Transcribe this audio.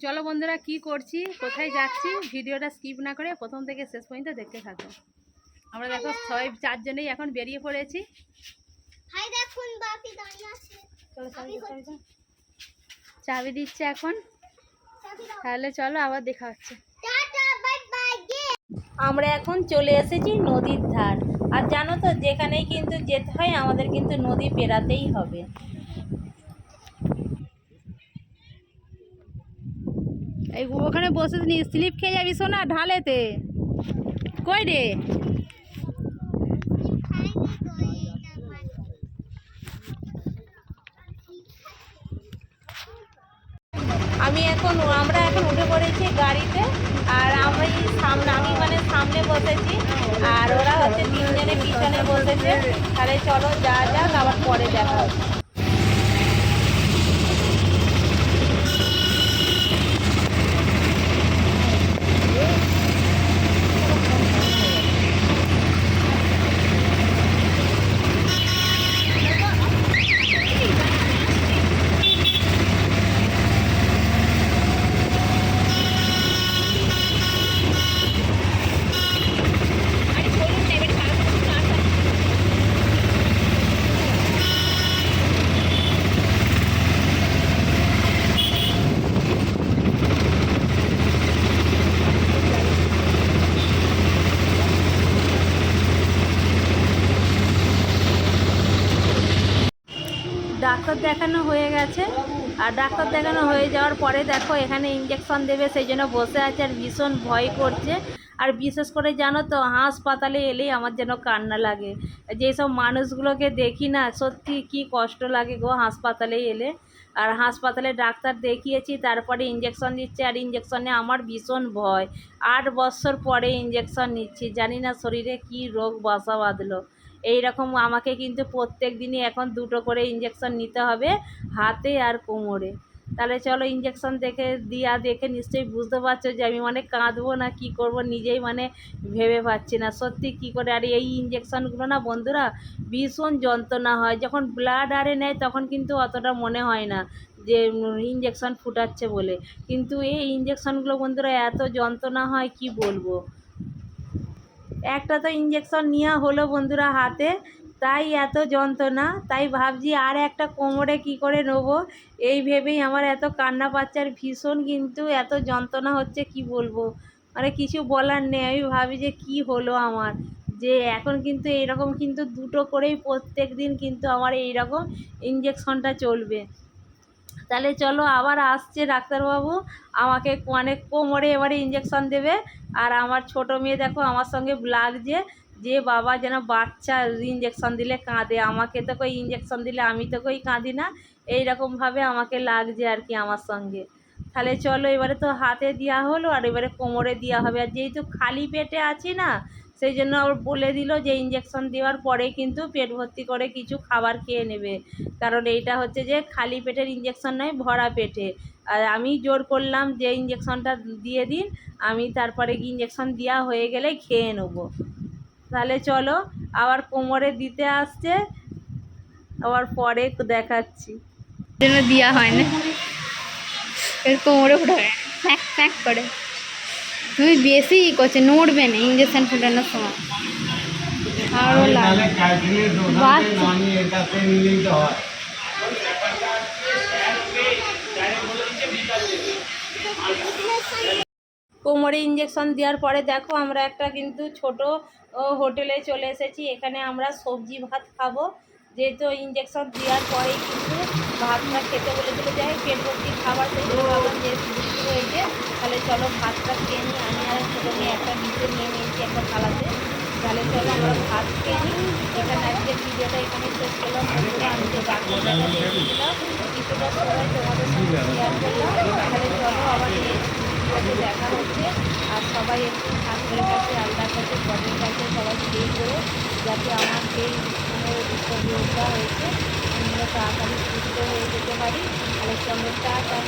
চলো বন্ধুরা কি করছি কোথায় যাচ্ছি ভিডিওটা স্কিপ না করে প্রথম থেকে শেষ পর্যন্ত দেখতে থাকো। আমরা দেখো সবাই চারজনেই এখন বেরিয়ে পড়েছি। চাবি দিচ্ছে এখন। তাহলে চলো আবার দেখা হচ্ছে। টাটা বাই বাই গে। আমরা এখন চলে এসেছি নদীর ধার। আর জানো তো যেখানেই কিন্তু যেতে হয় আমাদের কিন্তু নদী পেরাতেই হবে। এই ওখানে বসে নি, স্লিপ খেয়ে যাবি শোনা ঢালেতে। কই রে? আমি এখন, আমরা এখন উঠে পড়েছি গাড়িতে, আর এই সামনে, আমি মানে সামনে বসেছি, আর ওরা হচ্ছে তিনজনে পিছনে বসেছে। তাহলে চলো যা যাক, আবার পরে দেখা হবে ডাক্তার দেখানো হয়ে গেছে। আর ডাক্তার দেখানো হয়ে যাওয়ার পরে দেখো, এখানে ইঞ্জেকশন দেবে, সেই জন্য বসে আছে আর ভীষণ ভয় করছে। আর বিশেষ করে জানো তো, হাসপাতালে এলেই আমার যেন কান্না লাগে। যেই সব মানুষগুলোকে দেখি না, সত্যি কি কষ্ট লাগে গো হাসপাতালে এলে। আর হাসপাতালে ডাক্তার দেখিয়েছি, তারপরে ইঞ্জেকশন দিচ্ছে আর ইঞ্জেকশনে আমার ভীষণ ভয়। আট বছর পরে ইঞ্জেকশন নিচ্ছি, জানি না শরীরে কি রোগ বাসা বাঁধলো। এই রকম আমাকে কিন্তু প্রত্যেক দিনই এখন দুটো করে ইঞ্জেকশন নিতে হবে, হাতে আর কোমরে। তাহলে চলো ইঞ্জেকশন দেখে দিয়া দেখে নিশ্চয়ই বুঝতে পারছ যে আমি মানে কাঁদবো না, কি করব নিজেই মানে ভেবে পাচ্ছি না। সত্যি কি করে? আর এই ইঞ্জেকশনগুলো না বন্ধুরা ভীষণ যন্ত্রণা হয়। যখন ব্লাড আরে নেয় তখন কিন্তু অতটা মনে হয় না যে ইঞ্জেকশন ফুটাচ্ছে বলে। কিন্তু এই ইঞ্জেকশনগুলো বন্ধুরা এত যন্ত্রণা হয় কি বলব? একটা তো ইঞ্জেকশন নেওয়া হলো বন্ধুরা হাতে, তাই এত যন্ত্রণা, তাই ভাবছি আর একটা কোমরে কি করে নেব? এই ভেবেই আমার এত কান্না পাচ্ছে ভীষণ কিন্তু এত যন্ত্রণা হচ্ছে, কি বলব? মানে কিছু বলার নেই, আমি ভাবি যে কি হলো আমার? যে এখন কিন্তু এইরকম কিন্তু দুটো করেই প্রত্যেক দিন কিন্তু আমার এইরকম ইঞ্জেকশনটা চলবে। তাহলে চলো আবার আসছে ডাক্তারবাবু। আমাকে মানে কোমরে এবারে ইঞ্জেকশন দেবে। আর আমার ছোট মেয়ে দেখো, আমার সঙ্গে লাগছে যে বাবা যেন বাচ্চা ইঞ্জেকশন দিলে কাঁদে। আমাকে তো কই ইঞ্জেকশন দিলে আমি তো কই কাঁদি না। এইরকমভাবে আমাকে লাগছে আর কি আমার সঙ্গে। তাহলে চলো এবারে তো হাতে দেওয়া হলো, আর এবারে কোমরে দেওয়া হবে। আর যেহেতু খালি পেটে আছি না সেই জন্য ওর বলে দিল যে ইঞ্জেকশন দেওয়ার পরে কিন্তু পেট ভর্তি করে কিছু খাবার খেয়ে নেবে। কারণ এইটা হচ্ছে যে খালি পেটের ইঞ্জেকশন নয়, ভরা পেটে। আর আমি জোর করলাম যে ইঞ্জেকশনটা দিয়ে দিন, আমি তারপরে ইঞ্জেকশন দেওয়া হয়ে গেলে খেয়ে নেব। তাহলে চলো, আবার কোমরে দিতে আসছে, আবার পরে দেখাচ্ছি। জন্য দেওয়া হয় না কোমরে ফ্যাক করে। তুমি বেশি ই করছে নড়বে না ইঞ্জেকশন ফুটানোর সময়। আরও কোমরে ইঞ্জেকশন দেওয়ার পরে দেখো আমরা একটা কিন্তু ছোট হোটেলে চলে এসেছি। এখানে আমরা সবজি ভাত খাব। যেহেতু ইঞ্জেকশন দেওয়ার পরেই কিন্তু ভাতটা খেতে বলে চলে যায়। পেট ভর্তি খাবার সেই জন্য ভাবলাম যে বৃষ্টি হয়েছে, তাহলে চলো ভাতটা খেয়ে নিই। চলো আমরা ভাত খেয়ে নিই এখানে আজকের ভিডিওটা এখানে শেষ করলাম বন্ধুরা আমি যে ডাক্তার দেখাতে কিছুটা সময় তোমাদের সঙ্গে শেয়ার করলাম তাহলে চলো আবার ভিডিওতে দেখা হচ্ছে আর সবাই একটু ঠাকুরের কাছে আল্লাহর কাছে গডের কাছে সবাই প্রে করো যাতে আমার সেই রোগটা হয়েছে আমি তাড়াতাড়ি সুস্থ হয়ে যেতে পারি টাটা